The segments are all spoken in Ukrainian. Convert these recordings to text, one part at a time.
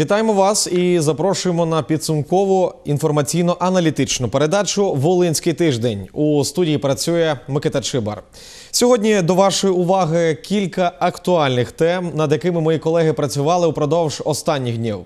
Вітаємо вас і запрошуємо на підсумкову інформаційно-аналітичну передачу Волинський тиждень. У студії працює Микита Чибар. Сьогодні до вашої уваги кілька актуальних тем, над якими мої колеги працювали упродовж останніх днів.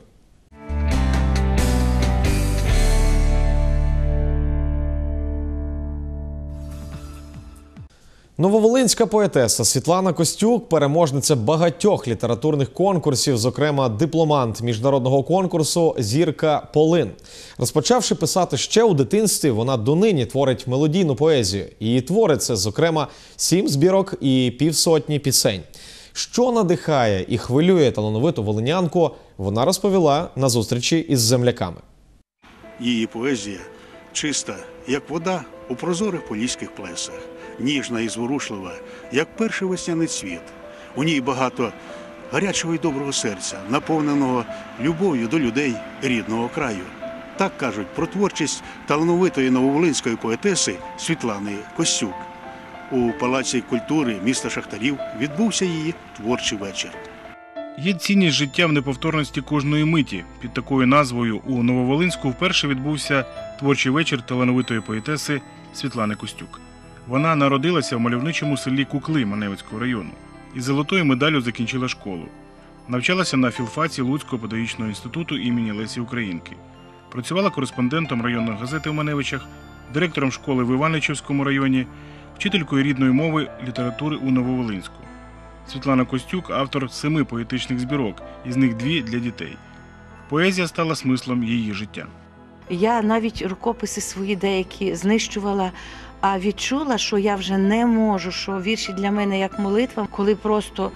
Нововолинська поетеса Світлана Костюк, переможниця багатьох літературних конкурсів, зокрема дипломант міжнародного конкурсу Зірка Полин. Розпочавши писати ще у дитинстві, вона донині творить мелодійну поезію. Її твори це, зокрема, сім збірок і півсотні пісень. Що надихає і хвилює талановиту волинянку, вона розповіла на зустрічі із земляками. Її поезія чиста, як вода у прозорих поліських плесах, ніжна і зворушлива, як перший весняний цвіт. У ній багато гарячого і доброго серця, наповненого любов'ю до людей рідного краю. Так кажуть про творчість талановитої нововолинської поетеси Світлани Костюк. У Палаці культури міста Шахтарів відбувся її творчий вечір. Є цінність життя в неповторності кожної миті. Під такою назвою у Нововолинську вперше відбувся творчий вечір талановитої поетеси Світлани Костюк. Вона народилася в мальовничому селі Кукли Маневицького району і золотою медаллю закінчила школу. Навчалася на філфаці Луцького педагогічного інституту імені Лесі Українки. Працювала кореспондентом районної газети в Маневичах, директором школи в Іваничівському районі, вчителькою рідної мови літератури у Нововолинську. Світлана Костюк автор семи поетичних збірок, із них дві для дітей. Поезія стала смислом її життя. Я навіть рукописи свої деякі знищувала, а відчула, що я вже не можу, що вірші для мене як молитва, коли просто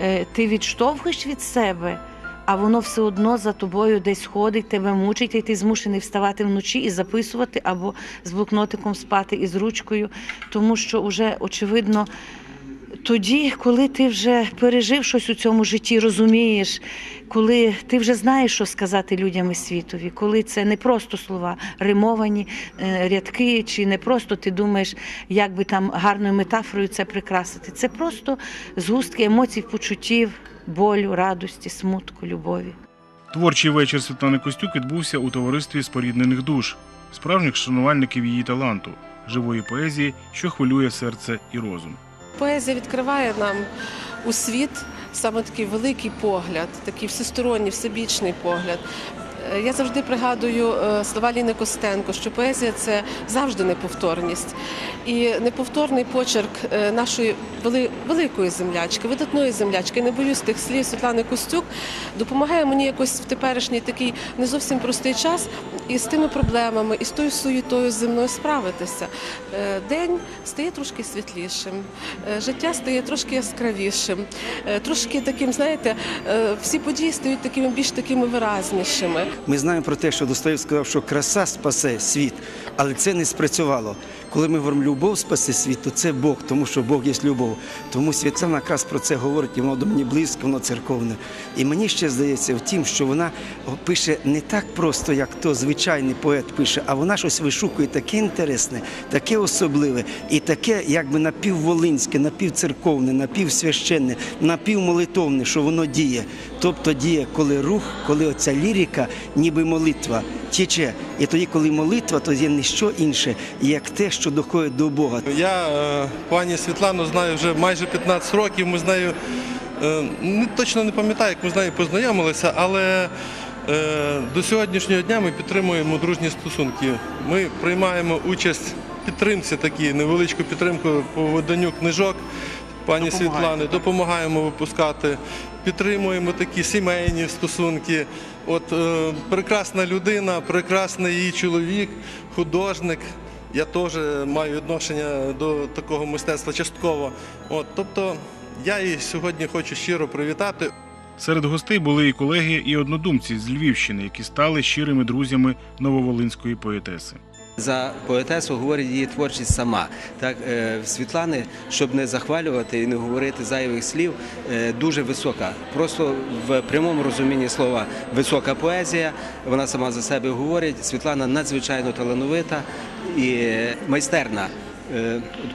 е, ти відштовхуєш від себе, а воно все одно за тобою десь ходить, тебе мучить, і ти змушений вставати вночі і записувати, або з блокнотиком спати і з ручкою, тому що вже очевидно. Тоді, коли ти вже пережив щось у цьому житті, розумієш, коли ти вже знаєш, що сказати людям і світові, коли це не просто слова, римовані е, рядки, чи не просто ти думаєш, як би там гарною метафорою це прикрасити. Це просто згустки емоцій, почуттів, болю, радості, смутку, любові. Творчий вечір Світлани Костюк відбувся у товаристві споріднених душ, справжніх шанувальників її таланту, живої поезії, що хвилює серце і розум. Поезія відкриває нам у світ саме такий великий погляд, такий всесторонній, всебічний погляд. Я завжди пригадую е, слова Ліни Костенко, що поезія це завжди неповторність. І неповторний почерк е, нашої великої землячки, видатної землячки, не боюсь тих слів Світлани Костюк, допомагає мені якось в теперішній такий не зовсім простий час і з тими проблемами, і з тою суєтою земною справитися. Е, День стає трошки світлішим, життя стає трошки яскравішим, трошки таким, знаєте, всі події стають такими більш такими виразнішими. Ми знаємо про те, що Достоєв сказав, що краса спасе світ, але це не спрацювало. Коли ми говоримо любов спасе світ, то це Бог, тому що Бог є любов. Тому Світлана якраз про це говорить, і воно до мені близько, воно церковне. І мені ще здається в тім, що вона пише не так просто, як то звичайний поет пише, а вона щось вишукує таке інтересне, таке особливе і таке, якби напівволинське, напівцерковне, напівсвященне, напівмолитовне, що воно діє. Тобто діє, коли рух, коли оця лірика, ніби молитва тече. І тоді, коли молитва, то є не що інше, як те, що доходить до Бога. Я е, пані Світлану знаю вже майже 15 років. Ми з нею е, не, точно не пам'ятаю, як ми з нею познайомилися, але е, до сьогоднішнього дня ми підтримуємо дружні стосунки. Ми приймаємо участь в підтримці, такі невеличку підтримку по виданню книжок. Пані Світлани, допомагаємо випускати, підтримуємо такі сімейні стосунки. От е, прекрасна людина, прекрасний її чоловік, художник. Я теж маю відношення до такого мистецтва частково. От, тобто я її сьогодні хочу щиро привітати. Серед гостей були і колеги, і однодумці з Львівщини, які стали щирими друзями нововолинської поетеси. За поетесу говорить її творчість сама. Так, е, Світлани, щоб не захвалювати і не говорити зайвих слів, е, дуже висока. Просто в прямому розумінні слова висока поезія. Вона сама за себе говорить. Світлана надзвичайно талановита і майстерна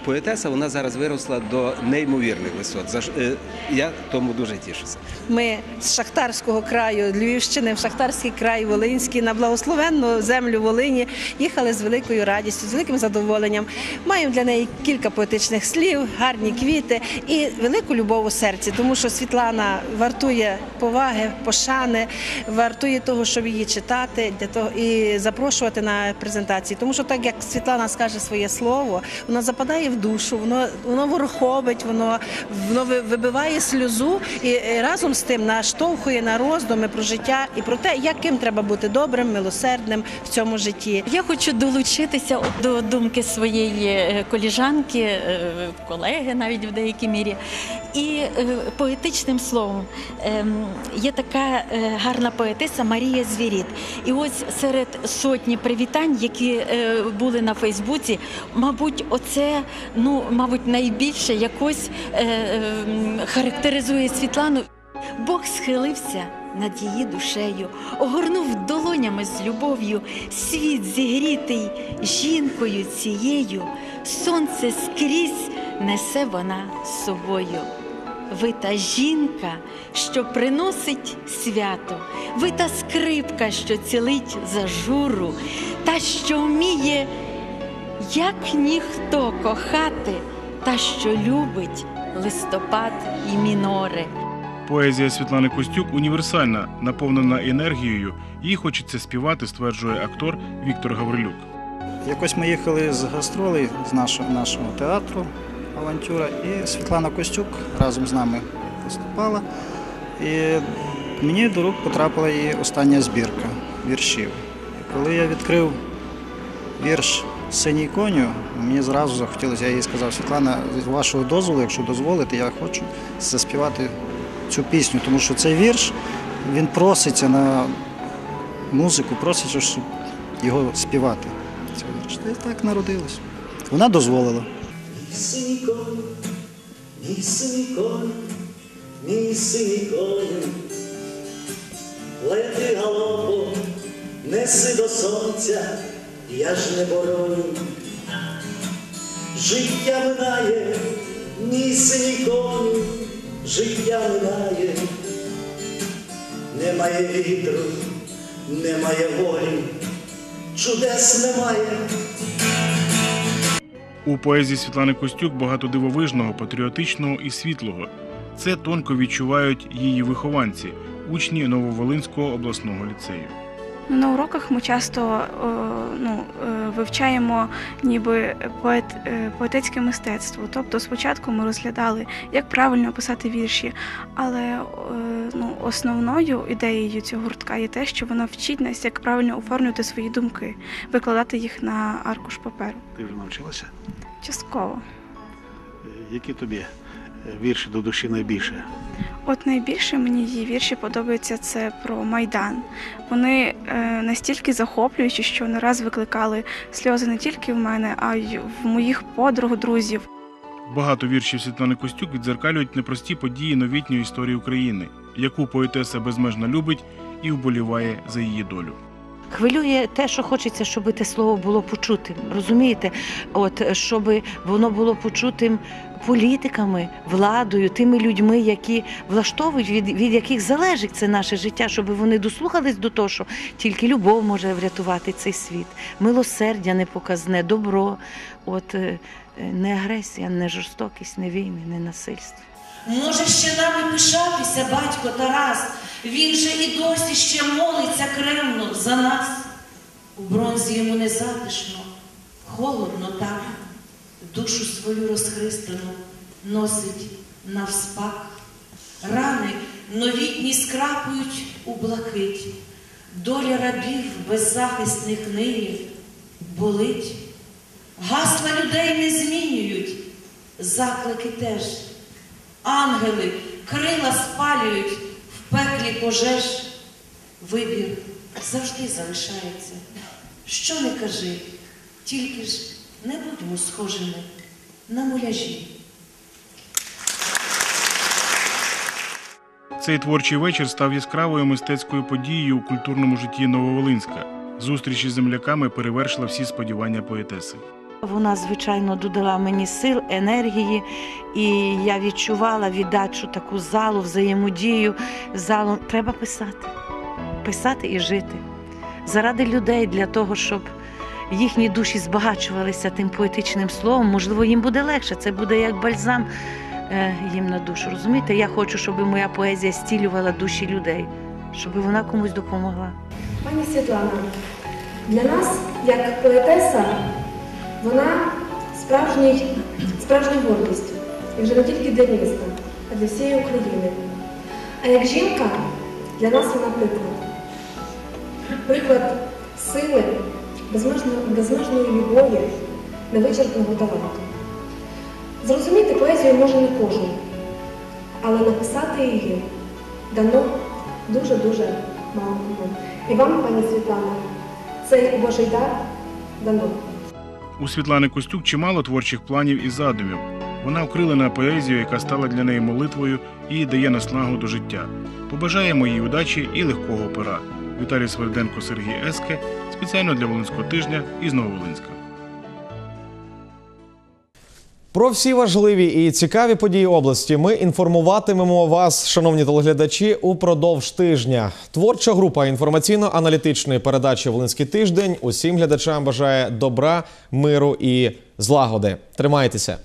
Поетеса вона зараз виросла до неймовірних висот. Е, Я тому дуже тішуся. Ми з Шахтарського краю Львівщини, в Шахтарський край Волинський, на благословенну землю Волині їхали з великою радістю, з великим задоволенням. Маємо для неї кілька поетичних слів, гарні квіти і велику любов у серці, тому що Світлана вартує поваги, пошани, вартує того, щоб її читати, для того і запрошувати на презентації. Тому що так як Світлана скаже своє слово, воно западає в душу, воно воно ворохобить, воно воно вибиває сльозу і разом з тим наштовхує на роздуми про життя і про те, яким треба бути добрим, милосердним в цьому житті. Я хочу долучитися до думки своєї е, коліжанки, е, колеги навіть в деякій мірі. І е, поетичним словом Ем, є така гарна поетеса Марія Звіріт. І ось серед сотні привітань, які були на Фейсбуці, мабуть, оце ну, мабуть, найбільше якось е, ем, характеризує Світлану. Бог схилився над її душею, огорнув долонями з любов'ю, світ зігрітий жінкою цією, сонце скрізь несе вона з собою. Ви та жінка, що приносить свято, ви та скрипка, що цілить зажуру, та що вміє, як ніхто кохати, та що любить листопад і мінори. Поезія Світлани Костюк універсальна, наповнена енергією. Їй хочеться співати, стверджує актор Віктор Гаврилюк. Якось ми їхали з гастролей з нашого, нашого театру Авантюра, і Світлана Костюк разом з нами виступала. І мені до рук потрапила її остання збірка віршів. І коли я відкрив вірш Синій коню, мені зразу захотілося, я їй сказав, Світлана, з вашого дозволу, якщо дозволите, я хочу заспівати цю пісню, тому що цей вірш він проситься на музику, проситься, щоб його співати. Цей вірш. Та так народилось. Вона дозволила. Мій синій конь, мій синій конь, мій синій коню, лети галопом, неси до сонця, я ж не бороню. Життя минає, мій синій коню, життя минає, немає вітру, немає волі, чудес немає. У поезії Світлани Костюк багато дивовижного, патріотичного і світлого. Це тонко відчувають її вихованці, учні Нововолинського обласного ліцею. Ну, На уроках ми часто е, ну, е, вивчаємо ніби поет, е, поетичне мистецтво. Тобто спочатку ми розглядали, як правильно писати вірші, але ну, основною ідеєю цього гуртка є те, що вона вчить нас, як правильно оформлювати свої думки, викладати їх на аркуш паперу. Ти вже навчилася? Частково. Які тобі вірші до душі найбільше? От найбільше мені її вірші подобаються це про Майдан. Вони е, настільки захоплюючі, що не раз викликали сльози не тільки в мене, а й в моїх подруг, друзів. Багато віршів Світлани Костюк відзеркалюють непрості події новітньої історії України, яку поетеса безмежно любить і вболіває за її долю. Хвилює те, що хочеться, щоб те слово було почутим. Розумієте? От щоб воно було почутим політиками, владою, тими людьми, які влаштовують, від, від яких залежить це наше життя, щоб вони дослухались до того, що тільки любов може врятувати цей світ, милосердя непоказне, добро, от е, не агресія, не жорстокість, не війни, не насильство. Може ще нами пишатися батько Тарас, він же і досі ще молиться кремно за нас. У бронзі йому не затишно, холодно так, душу свою розхристану носить навспак. Рани новітні скрапують у блакить, доля рабів беззахисних нині болить. Гасла людей не змінюють, заклики теж. Ангели крила спалюють пеклі пожеж. Вибір завжди залишається. Що не кажи, тільки ж не будьмо схожими на муляжі. Цей творчий вечір став яскравою мистецькою подією у культурному житті Нововолинська. Зустріч із земляками перевершила всі сподівання поетеси. Вона, звичайно, додала мені сил, енергії, і я відчувала віддачу таку залу, взаємодію з залом. Треба писати, писати і жити заради людей, для того, щоб їхні душі збагачувалися тим поетичним словом. Можливо, їм буде легше. Це буде як бальзам е, їм на душу. Розумієте? Я хочу, щоб моя поезія стілювала душі людей, щоб вона комусь допомогла. Пані Світлана, для нас, як поетеса, вона справжній, справжня гордість. І вже не тільки для міста, а для всієї України. А як жінка, для нас вона приклад. Приклад сили, безмежної, безмежної любові, невичерпного таланту. Зрозуміти поезію може не кожен, але написати її дано дуже-дуже мало кому. І вам, пані Світлана, цей Божий дар дано. У Світлани Костюк чимало творчих планів і задумів. Вона окрилена поезією, яка стала для неї молитвою і дає наснагу до життя. Побажаємо їй удачі і легкого пера. Віталій Сверденко, Сергій Еске спеціально для Волинського тижня із Нововолинська. Про всі важливі і цікаві події області ми інформуватимемо вас, шановні телеглядачі, упродовж тижня. Творча група інформаційно-аналітичної передачі Волинський тиждень усім глядачам бажає добра, миру і злагоди. Тримайтеся.